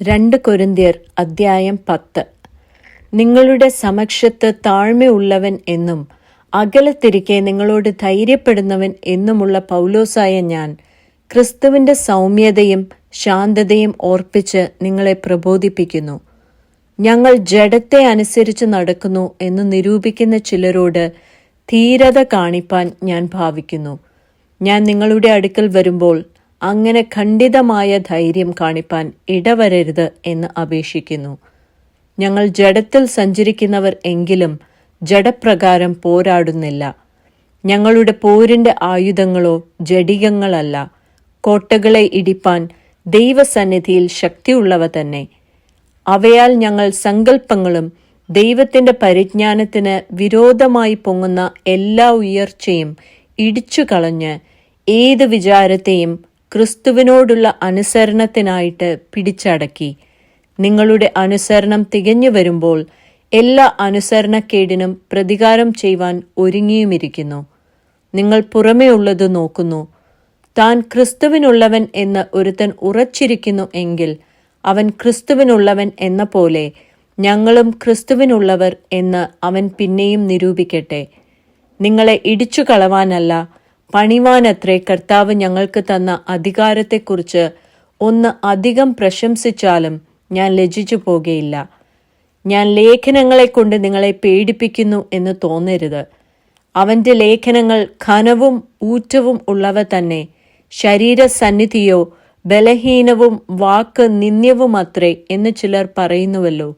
രണ്ട് കൊരിന്ത്യർ അദ്ധ്യായം പത്ത്. നിങ്ങളുടെ സമക്ഷത്ത് താഴ്മയുള്ളവൻ എന്നും അകലത്തിരിക്കെ നിങ്ങളോട് ധൈര്യപ്പെടുന്നവൻ എന്നുമുള്ള പൗലോസായ ഞാൻ ക്രിസ്തുവിന്റെ സൗമ്യതയും ശാന്തതയും ഓർപ്പിച്ച് നിങ്ങളെ പ്രബോധിപ്പിക്കുന്നു. ഞങ്ങൾ ജഡത്തെ അനുസരിച്ച് നടക്കുന്നു എന്ന് നിരൂപിക്കുന്ന ചിലരോട് ധീരത കാണിപ്പാൻ ഞാൻ ഭാവിക്കുന്നു. ഞാൻ നിങ്ങളുടെ അടുക്കൽ വരുമ്പോൾ അങ്ങനെ ഖണ്ഡിതമായ ധൈര്യം കാണിപ്പാൻ ഇടവരരുത് എന്ന് അപേക്ഷിക്കുന്നു. ഞങ്ങൾ ജഡത്തിൽ സഞ്ചരിക്കുന്നവർ എങ്കിലും ജഡപ്രകാരം പോരാടുന്നില്ല. ഞങ്ങളുടെ പോരിന്റെ ആയുധങ്ങളോ ജഡികങ്ങളല്ല. കോട്ടകളെ ഇടിപ്പാൻ ദൈവസന്നിധിയിൽ ശക്തിയുള്ളവ തന്നെ. അവയാൽ ഞങ്ങൾ സങ്കല്പങ്ങളും ദൈവത്തിന്റെ പരിജ്ഞാനത്തിന് വിരോധമായി പൊങ്ങുന്ന എല്ലാ ഉയർച്ചയും ഇടിച്ചു കളഞ്ഞ് ഏത് വിചാരത്തെയും ക്രിസ്തുവിനോടുള്ള അനുസരണത്തിനായിട്ട് പിടിച്ചടക്കി. നിങ്ങളുടെ അനുസരണം തികഞ്ഞു വരുമ്പോൾ എല്ലാ അനുസരണക്കേടിനും പ്രതികാരം ചെയ്യുവാൻ ഒരുങ്ങിയുമിരിക്കുന്നു. നിങ്ങൾ പുറമേ ഉള്ളത് നോക്കുന്നു. താൻ ക്രിസ്തുവിനുള്ളവൻ എന്ന് ഒരുത്തൻ ഉറച്ചിരിക്കുന്നു എങ്കിൽ അവൻ ക്രിസ്തുവിനുള്ളവൻ എന്ന പോലെ ഞങ്ങളും ക്രിസ്തുവിനുള്ളവർ എന്ന് അവൻ പിന്നെയും നിരൂപിക്കട്ടെ. നിങ്ങളെ ഇടിച്ചു കളവാനല്ല പണിവാനത്രേ കർത്താവ് ഞങ്ങൾക്ക് തന്ന അധികാരത്തെക്കുറിച്ച് ഒന്ന് അധികം പ്രശംസിച്ചാലും ഞാൻ ലജ്ജിച്ചു പോകുകയില്ല. ഞാൻ ലേഖനങ്ങളെ കൊണ്ട് നിങ്ങളെ പേടിപ്പിക്കുന്നു എന്ന് തോന്നരുത്. അവന്റെ ലേഖനങ്ങൾ ഘനവും ഊറ്റവും ഉള്ളവ തന്നെ ശരീരസന്നിധിയോ ബലഹീനവും വാക്ക് നിന്ദ്യവുമത്രേ എന്ന് ചിലർ പറയുന്നുവല്ലോ.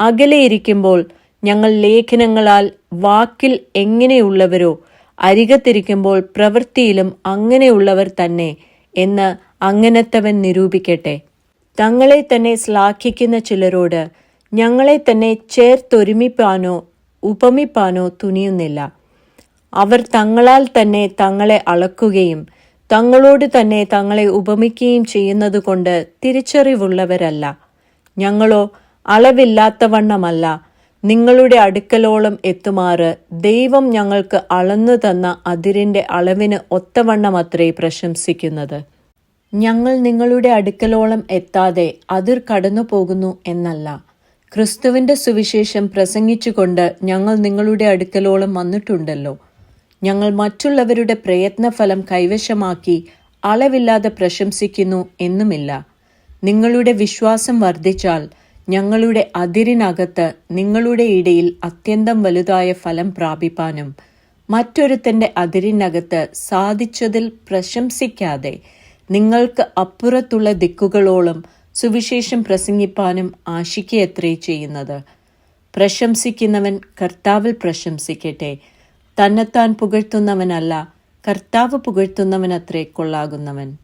അകലെയിരിക്കുമ്പോൾ ഞങ്ങൾ ലേഖനങ്ങളാൽ വാക്കിൽ എങ്ങനെയുള്ളവരോ അരികത്തിരിക്കുമ്പോൾ പ്രവൃത്തിയിലും അങ്ങനെയുള്ളവർ തന്നെ എന്ന് അങ്ങനത്തവൻ നിരൂപിക്കട്ടെ. തങ്ങളെ തന്നെ ശ്ലാഘിക്കുന്ന ചിലരോട് ഞങ്ങളെ തന്നെ ചേർത്തൊരുമിപ്പാനോ ഉപമിപ്പാനോ തുനിയുന്നില്ല. അവർ തങ്ങളാൽ തന്നെ തങ്ങളെ അളക്കുകയും തങ്ങളോട് തന്നെ തങ്ങളെ ഉപമിക്കുകയും ചെയ്യുന്നതുകൊണ്ട് തിരിച്ചറിവുള്ളവരല്ല. ഞങ്ങളോ അളവില്ലാത്തവണ്ണമല്ല. നിങ്ങളുടെ അടുക്കലോളം എത്തുമാറ്. ദൈവം ഞങ്ങൾക്ക് അളന്നു തന്ന അതിരിന്റെ അളവിന് ഒത്തവണ്ണം അത്രേ പ്രശംസിക്കുന്നത്. ഞങ്ങൾ നിങ്ങളുടെ അടുക്കലോളം എത്താതെ അതിർ കടന്നു പോകുന്നു എന്നല്ല. ക്രിസ്തുവിന്റെ സുവിശേഷം പ്രസംഗിച്ചുകൊണ്ട് ഞങ്ങൾ നിങ്ങളുടെ അടുക്കലോളം വന്നിട്ടുണ്ടല്ലോ. ഞങ്ങൾ മറ്റുള്ളവരുടെ പ്രയത്നഫലം കൈവശമാക്കി അളവില്ലാതെ പ്രശംസിക്കുന്നു എന്നുമില്ല. നിങ്ങളുടെ വിശ്വാസം വർദ്ധിച്ചാൽ ഞങ്ങളുടെ അതിരിനകത്ത് നിങ്ങളുടെ ഇടയിൽ അത്യന്തം വലുതായ ഫലം പ്രാപിപ്പാനും മറ്റൊരുത്തന്റെ അതിരിനകത്ത് സാധിച്ചതിൽ പ്രശംസിക്കാതെ നിങ്ങൾക്ക് അപ്പുറത്തുള്ള ദിക്കുകളോളം സുവിശേഷം പ്രസംഗിപ്പാനും ആശിക്കയത്രേ ചെയ്യുന്നത്. പ്രശംസിക്കുന്നവൻ കർത്താവിൽ പ്രശംസിക്കട്ടെ. തന്നെത്താൻ പുകഴ്ത്തുന്നവനല്ല കർത്താവ് പുകഴ്ത്തുന്നവനത്രേ കൊള്ളാകുന്നവൻ.